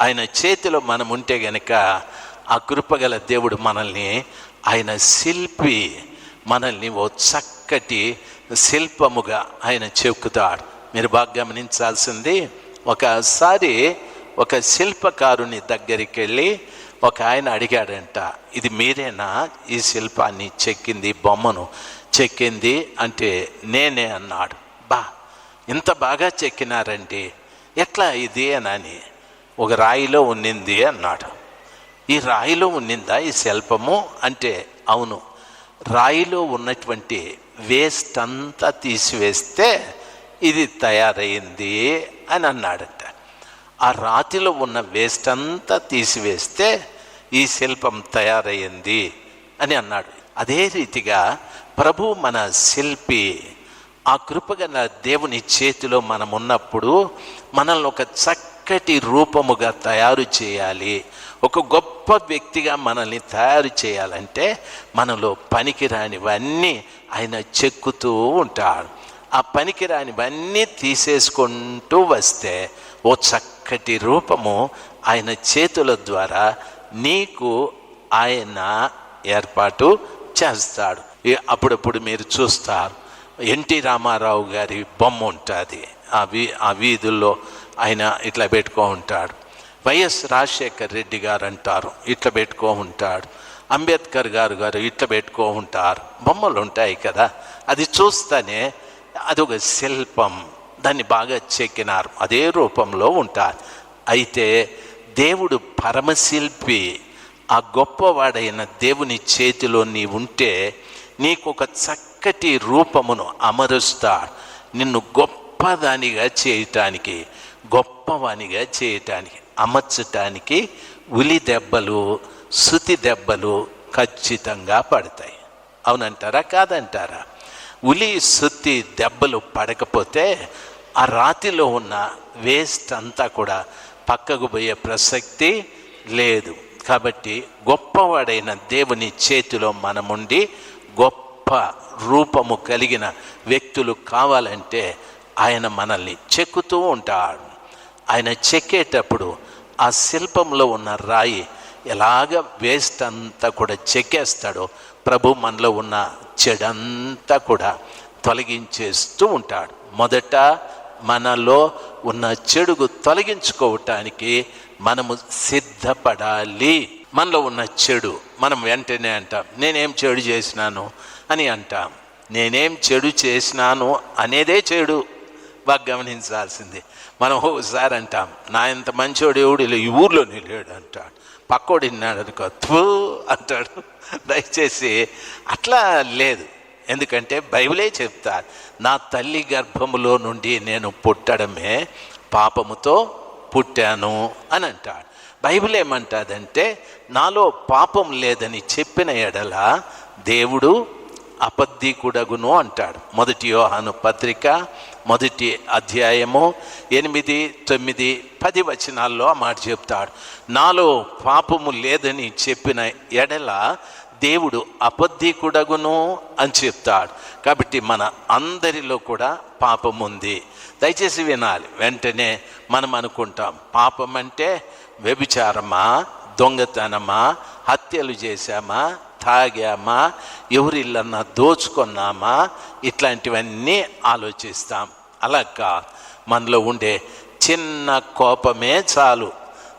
ఆయన చేతిలో మనం ఉంటే గనక ఆ కృపగల దేవుడు మనల్ని ఆయన శిల్పి మనల్ని ఓ చక్కటి శిల్పముగా ఆయన చెక్కుతాడు. మీరు బాగా గమనించాల్సింది ఒకసారి ఒక శిల్పకారుని దగ్గరికి వెళ్ళి ఒక ఆయన అడిగాడంట ఇది మీరేనా ఈ శిల్పాన్ని చెక్కింది బొమ్మను చెక్కింది? అంటే నేనే అన్నాడు. బా ఇంత బాగా చెక్కినారండి. ఎట్లా ఇది? అని. ఒక రాయిలో ఉన్నింది అన్నాడు. ఈ రాయిలో ఉన్నిందా? ఈ శిల్పము? అంటే అవును. రాయిలో ఉన్నటువంటి వేస్ట్ అంతా తీసివేస్తే ఇది తయారైంది అని అన్నాడంట. ఆ రాతిలో ఉన్న వేస్ట్ అంతా తీసివేస్తే ఈ శిల్పం తయారైంది అని అన్నాడు. అదే రీతిగా ప్రభు మన శిల్పి ఆ కృపగల దేవుని చేతిలో మనం ఉన్నప్పుడు మనల్ని ఒక చక్క చక్కటి రూపముగా తయారు చేయాలి. ఒక గొప్ప వ్యక్తిగా మనల్ని తయారు చేయాలంటే మనలో పనికిరానివన్నీ ఆయన చెక్కుతూ ఉంటాడు. ఆ పనికిరానివన్నీ తీసేసుకుంటూ వస్తే ఓ చక్కటి రూపము ఆయన చేతుల ద్వారా నీకు ఆయన ఏర్పాటు చేస్తాడు. అప్పుడప్పుడు మీరు చూస్తారు. ఎన్టీ రామారావు గారి బొమ్మ ఉంటుంది. ఆ వీ ఆ వీధుల్లో ఆయన ఇట్లా పెట్టుకో ఉంటాడు. వైఎస్ రాజశేఖర్ రెడ్డి గారు అంటారు ఇట్లా పెట్టుకో ఉంటాడు. అంబేద్కర్ గారు గారు ఇట్లా పెట్టుకో ఉంటారు. బొమ్మలు ఉంటాయి కదా అది చూస్తేనే అదొక శిల్పం. దాన్ని బాగా చెక్కినారు. అదే రూపంలో ఉంటారు. అయితే దేవుడు పరమశిల్పి ఆ గొప్పవాడైన దేవుని చేతిలో నీ ఉంటే నీకు ఒక చక్కటి రూపమును అమరుస్తాడు. నిన్ను గొప్ప గొప్పదానిగా చేయటానికి గొప్పవానిగా చేయటానికి అమర్చటానికి ఉలి దెబ్బలు శృతి దెబ్బలు ఖచ్చితంగా పడతాయి. అవునంటారా? కాదంటారా? ఉలి శృతి దెబ్బలు పడకపోతే ఆ రాతిలో ఉన్న వేస్ట్ అంతా కూడా పక్కకు పోయే ప్రసక్తి లేదు. కాబట్టి గొప్పవాడైన దేవుని చేతిలో మనముండి గొప్ప రూపము కలిగిన వ్యక్తులు కావాలంటే ఆయన మనల్ని చెక్కుతూ ఉంటాడు. ఆయన చెక్కేటప్పుడు ఆ శిల్పంలో ఉన్న రాయి ఎలాగ వేస్ట్ అంతా కూడా చెక్కేస్తాడో ప్రభు మనలో ఉన్న చెడంతా కూడా తొలగించేస్తూ ఉంటాడు. మొదట మనలో ఉన్న చెడుగు తొలగించుకోవటానికి మనము సిద్ధపడాలి. మనలో ఉన్న చెడు మనం వెంటనే అంటాం నేనేం చెడు చేసినాను? అని అంటాం. నేనేం చెడు చేసినాను? అనేదే చెడు. బాగా గమనించాల్సింది. మనం ఒకసారి అంటాం నా ఇంత మంచోడు ఎవడు లే- ఈ ఊర్లో నిలేడు అంటాడు. పక్కోడు విన్నాడు అనుకో థూ అంటాడు. దయచేసి అట్లా లేదు. ఎందుకంటే బైబిలే చెప్తారు నా తల్లి గర్భములో నుండి నేను పుట్టడమే పాపముతో పుట్టాను అని అంటాడు. బైబిల్ ఏమంటాదంటే నాలో పాపం లేదని చెప్పిన ఎడల దేవుడు అబద్ధికుడగును అంటాడు. మొదటి యోహాను పత్రిక మొదటి అధ్యాయము ఎనిమిది తొమ్మిది పది వచనాల్లో ఆ మాట చెప్తాడు. నాలో పాపము లేదని చెప్పిన ఎడల దేవుడు అబద్ధికుడగును అని చెప్తాడు. కాబట్టి మన అందరిలో కూడా పాపం ఉంది దయచేసి వినాలి. వెంటనే మనం అనుకుంటాం పాపం అంటే వ్యభిచారమా దొంగతనమా హత్యలు చేశామా తాగామా? ఎవరిల్లన్నా దోచుకున్నామా? ఇట్లాంటివన్నీ ఆలోచిస్తాం. అలా మనలో ఉండే చిన్న కోపమే చాలు.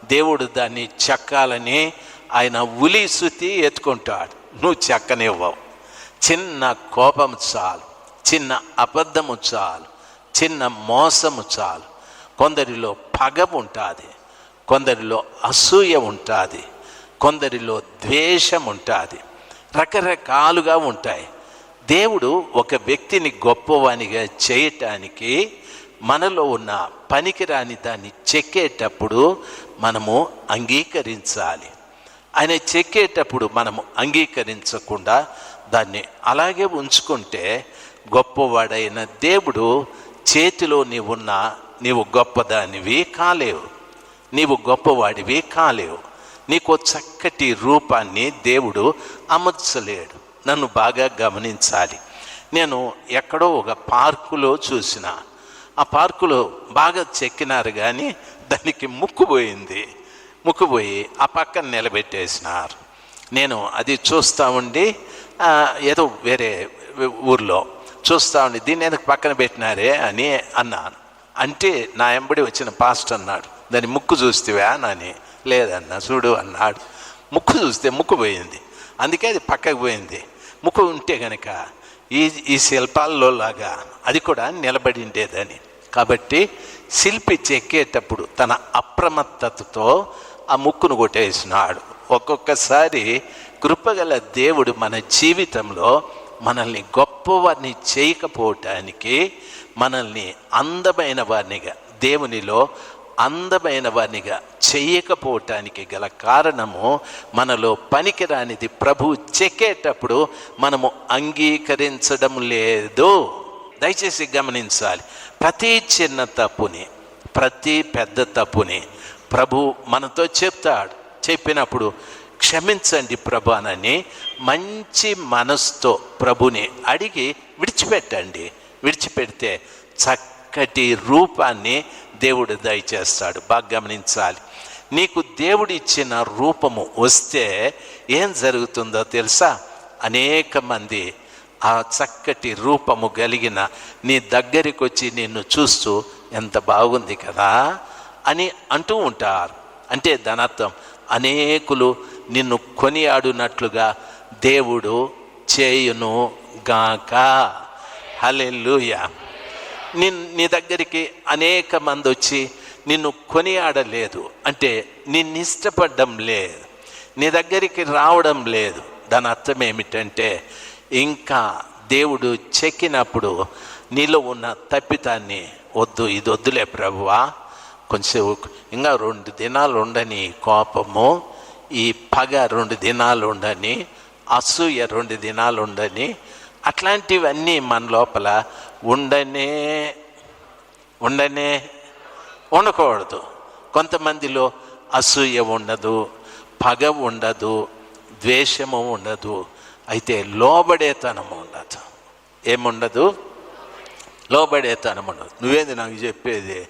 దేవుడు దాన్ని చెక్కాలని ఆయన ఉలి శృతి ఎత్తుకుంటాడు. నువ్వు చెక్కనివ్వవు. చిన్న కోపం చాలు. చిన్న అబద్ధము చాలు. చిన్న మోసము చాలు. కొందరిలో పగ ఉంటుంది. కొందరిలో అసూయ ఉంటుంది. కొందరిలో ద్వేషం ఉంటుంది. రకరకాలుగా ఉంటాయి. దేవుడు ఒక వ్యక్తిని గొప్పవానిగా చేయటానికి మనలో ఉన్న పనికిరాని దాన్ని చెక్కేటప్పుడు మనము అంగీకరించాలి. ఆయన చెక్కేటప్పుడు మనము అంగీకరించకుండా దాన్ని అలాగే ఉంచుకుంటే గొప్పవాడైన దేవుడు చేతిలో నీవున్న నీవు గొప్పదానివి కాలేవు. నీవు గొప్పవాడివి కాలేవు. నీకు చక్కటి రూపాన్ని దేవుడు అమర్చలేడు. నన్ను బాగా గమనించాలి. నేను ఎక్కడో ఒక పార్కులో చూసిన. ఆ పార్కులో బాగా చెక్కినారు కానీ దానికి ముక్కుపోయింది ముక్కుపోయి ఆ పక్కన నిలబెట్టేసినారు. నేను అది చూస్తూ ఉండి ఏదో వేరే ఊర్లో చూస్తూ ఉండి దీన్ని ఎందుకు పక్కన పెట్టినారే? అని అన్నాను. అంటే నా ఎంబడి వచ్చిన పాస్ట్ అన్నాడు దాని ముక్కు చూస్తేవా? అని. లేదన్నా చూడు అన్నాడు. ముక్కు చూస్తే ముక్కు పోయింది. అందుకే అది పక్కకు పోయింది. ముక్కు ఉంటే గనక ఈ ఈ శిల్పాల్లో లాగా అది కూడా నిలబడి ఉండేదని కాబట్టి శిల్పి చెక్కేటప్పుడు తన అప్రమత్తతతో ఆ ముక్కును కొట్టేసినాడు. ఒక్కొక్కసారి కృపగల దేవుడు మన జీవితంలో మనల్ని గొప్పవారిని చేయకపోవటానికి మనల్ని అందమైన వారినిగా దేవునిలో అందమైన వారినిగా గల కారణము మనలో పనికిరానిది. ప్రభు చెక్కేటప్పుడు మనము అంగీకరించడం లేదు. దయచేసి గమనించాలి. ప్రతి చిన్న తప్పుని ప్రతి పెద్ద తప్పుని ప్రభు మనతో చెప్తాడు. చెప్పినప్పుడు క్షమించండి ప్రభానని మంచి మనస్తో ప్రభుని అడిగి విడిచిపెట్టండి. విడిచిపెడితే చక్కటి రూపాన్ని దేవుడు దయచేస్తాడు. బాగా గమనించాలి. నీకు దేవుడు ఇచ్చిన రూపము వస్తే ఏం జరుగుతుందో తెలుసా? అనేక మంది ఆ చక్కటి రూపము కలిగిన నీ దగ్గరికి వచ్చి నిన్ను చూస్తూ ఎంత బాగుంది కదా? అని అంటూ ఉంటారు. అంటే ధనత్వం. అనేకులు నిన్ను కొనియాడునట్లుగా దేవుడు చేయును గాక. హలెల్లుయా. నిన్ నీ దగ్గరికి అనేక మంది వచ్చి నిన్ను కొనియాడలేదు. అంటే నిన్ను ఇష్టపడడం లేదు. నీ దగ్గరికి రావడం లేదు. దాని అర్థం ఏమిటంటే ఇంకా దేవుడు చెక్కినప్పుడు నీలో ఉన్న తప్పితాన్ని వద్దు ఇది వద్దులే ప్రభువా. కొంచెం ఇంకా రెండు దినాలు ఉండని కోపము ఈ పగ రెండు దినాలు ఉండని అసూయ రెండు దినాలు ఉండని అట్లాంటివన్నీ మన లోపల ఉండనే ఉండనే ఉండకూడదు. కొంతమందిలో అసూయ ఉండదు పగ ఉండదు ద్వేషము ఉండదు. అయితే లోబడేతనం ఉండదు. ఏముండదు? లోబడేతనం ఉండదు. నువ్వేంది నాకు చెప్పేది?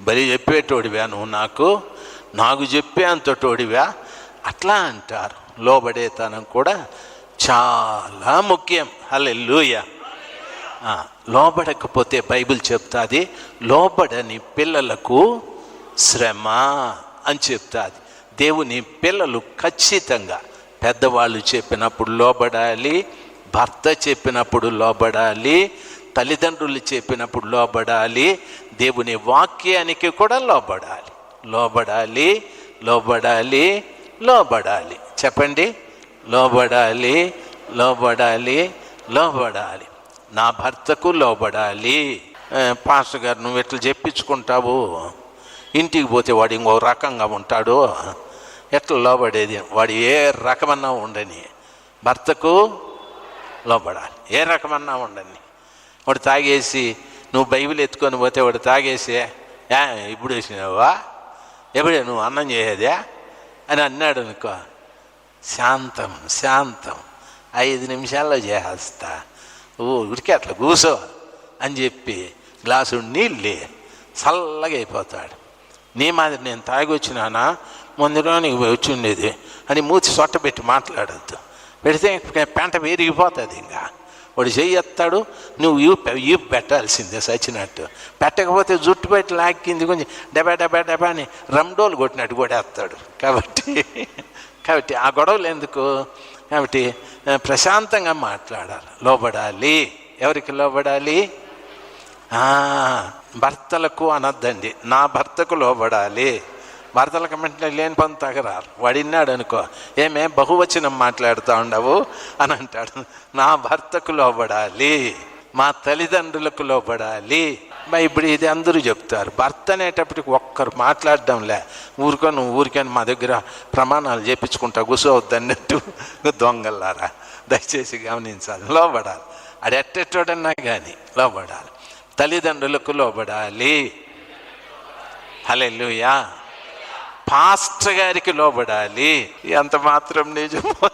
బలి చెప్పేటోడివా నువ్వు నాకు? నాకు చెప్పే అంతటోడివా? అట్లా అంటారు. లోబడేతనం కూడా చాలా ముఖ్యం. హల్లెలూయా. లూయ లోబడకపోతే బైబిల్ చెప్తాది లోబడని పిల్లలకు శ్రమ అని చెప్తాది. దేవుని పిల్లలు ఖచ్చితంగా పెద్దవాళ్ళు చెప్పినప్పుడు లోబడాలి భర్త చెప్పినప్పుడు లోబడాలి తల్లిదండ్రులు చెప్పినప్పుడు లోబడాలి దేవుని వాక్యానికి కూడా లోబడాలి. లోబడాలి లోబడాలి లోబడాలి. చెప్పండి. లోబడాలి లోబడాలి లోబడాలి. నా భర్తకు లోబడాలి. పాస్టర్ గారు నువ్వు ఎట్లా చెప్పించుకుంటావు? ఇంటికి పోతే వాడు ఇంకో రకంగా ఉంటాడు. ఎట్లా లోబడేది? వాడు ఏ రకమన్నా ఉండని. భర్తకు లోబడాలి. ఏ రకమన్నా ఉండని. వాడు తాగేసి నువ్వు బైబిల్ ఎత్తుకొని పోతే వాడు తాగేసి ఇప్పుడు వేసినావా? ఎప్పుడే నువ్వు అన్నం చేసేదే? అని అన్నాడు అనుకో. శాంతం శాంతం. ఐదు నిమిషాల్లో చేసేస్తా ఓ ఉడికి అట్లా కూసో అని చెప్పి గ్లాసు నీళ్ళే చల్లగా అయిపోతాడు. నీ మాదిరి నేను తాగొచ్చినానా ముందులో నీకు వచ్చి ఉండేది. అని మూతి సొట్ట పెట్టి మాట్లాడద్దు. పెడితే పెంట విరిగిపోతుంది ఇంకా. వాడు చేయి ఎత్తాడు నువ్వు యూ యూ పెట్టాల్సిందే సచినట్టు పెట్టకపోతే జుట్టు పెట్టి లాక్కింది కొంచెం డెబా డెబా డెబా అని రమ్డోలు కొట్టినట్టు కూడా వేస్తాడు కాబట్టి కాబట్టి ఆ గొడవలు ఎందుకు? కాబట్టి ప్రశాంతంగా మాట్లాడాలి. లోబడాలి. ఎవరికి లోబడాలి? భర్తలకు అనద్దండి. నా భర్తకు లోబడాలి. భర్తలకు కమిటీలో లేని పని తగరారు. వాడిన్నాడు అనుకో ఏమే బహువచనం మాట్లాడుతూ ఉండవు అని అంటాడు. నా భర్తకు లోబడాలి మా తల్లిదండ్రులకు లోబడాలి. బా ఇప్పుడు ఇది అందరూ చెప్తారు. భర్త అనేటప్పటికి ఒక్కరు మాట్లాడడంలే. ఊరికో నువ్వు ఊరికని మా దగ్గర ప్రమాణాలు చేపించుకుంటా కూర్చోవద్దన్నట్టు దొంగల్లారా? దయచేసి గమనించాలి. లోబడాలి. అది ఎట్టెట్టోడన్నా కానీ లోబడాలి. తల్లిదండ్రులకు లోబడాలి. హలెలుయా పాస్టర్ గారికి లోబడాలి. ఎంత మాత్రం నిజమో?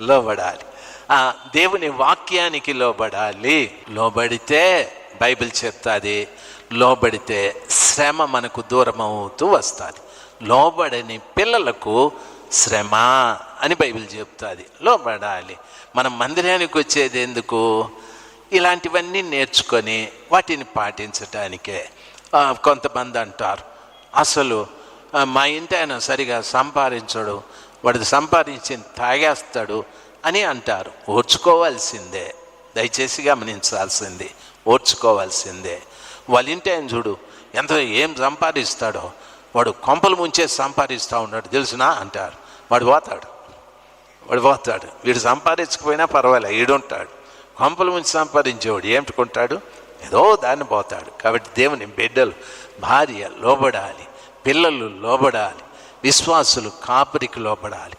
లోబడాలి. ఆ, దేవుని వాక్యానికి లోబడాలి. లోబడితే బైబిల్ చెప్తాది. లోబడితే శ్రమ మనకు దూరం అవుతూ వస్తుంది. లోబడని పిల్లలకు శ్రమ అని బైబిల్ చెప్తుంది. లోబడాలి. మనం మందిరానికి వచ్చేది ఎందుకు? ఇలాంటివన్నీ నేర్చుకొని వాటిని పాటించటానికే. కొంతమంది అంటారు అసలు మా ఇంటి ఆయన సరిగా సంపాదించడు వాడిది సంపాదించి తాగేస్తాడు అని అంటారు. ఓర్చుకోవాల్సిందే. దయచేసి గమనించాల్సింది. ఓర్చుకోవాల్సిందే. వాళ్ళ ఇంటి ఆయన చూడు ఎంత ఏం సంపాదిస్తాడో వాడు కొంపలు ముంచే సంపాదిస్తూ ఉన్నాడు తెలుసునా? అంటారు. వాడు పోతాడు. వాడు పోతాడు. వీడు సంపాదించకపోయినా పర్వాలే ఈడుంటాడు. కొంపలు ముంచి సంపాదించేవాడు ఏమిటికుంటాడు ఏదో దాన్ని పోతాడు. కాబట్టి దేవుని బిడ్డలు భార్య లోబడాలి పిల్లలు లోబడాలి విశ్వాసులు కాపరికి లోబడాలి.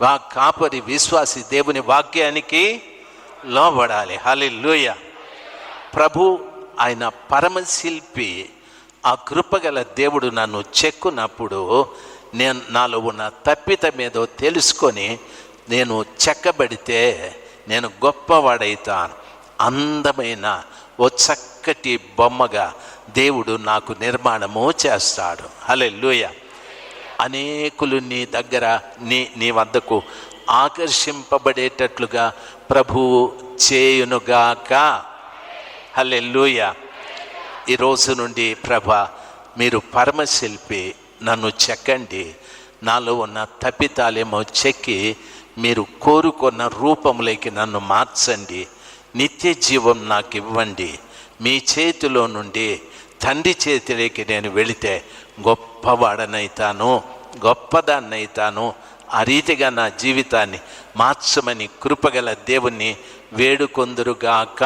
వా కాపరి విశ్వాసి దేవుని వాక్యానికి లోబడాలి. హలి ప్రభు ఆయన పరమశిల్పి ఆ కృపగల దేవుడు నన్ను చెక్కునప్పుడు నేను నాలో ఉన్న తప్పితం ఏదో తెలుసుకొని నేను చెక్కబడితే నేను గొప్పవాడైతాను. అందమైన ఓ చక్కటి బొమ్మగా దేవుడు నాకు నిర్మాణము చేస్తాడు. హలే లూయ అనేకులు నీ దగ్గర నీ నీ వద్దకు ఆకర్షింపబడేటట్లుగా ప్రభువు చేయునుగాక. హలే ఈ రోజు నుండి ప్రభ మీరు పరమశిల్పి నన్ను చెక్కండి. నాలో ఉన్న తప్పితాలేమో చెక్కి మీరు కోరుకున్న రూపంలోకి నన్ను మార్చండి. నిత్య జీవం నాకు ఇవ్వండి. మీ చేతిలో నుండి తండ్రి చేతిలోకి నేను వెళితే గొప్పవాడనైతాను గొప్పదాన్నైతాను. ఆ రీతిగా నా జీవితాన్ని మార్చమని కృపగల దేవుణ్ణి వేడుకొందురుగాక.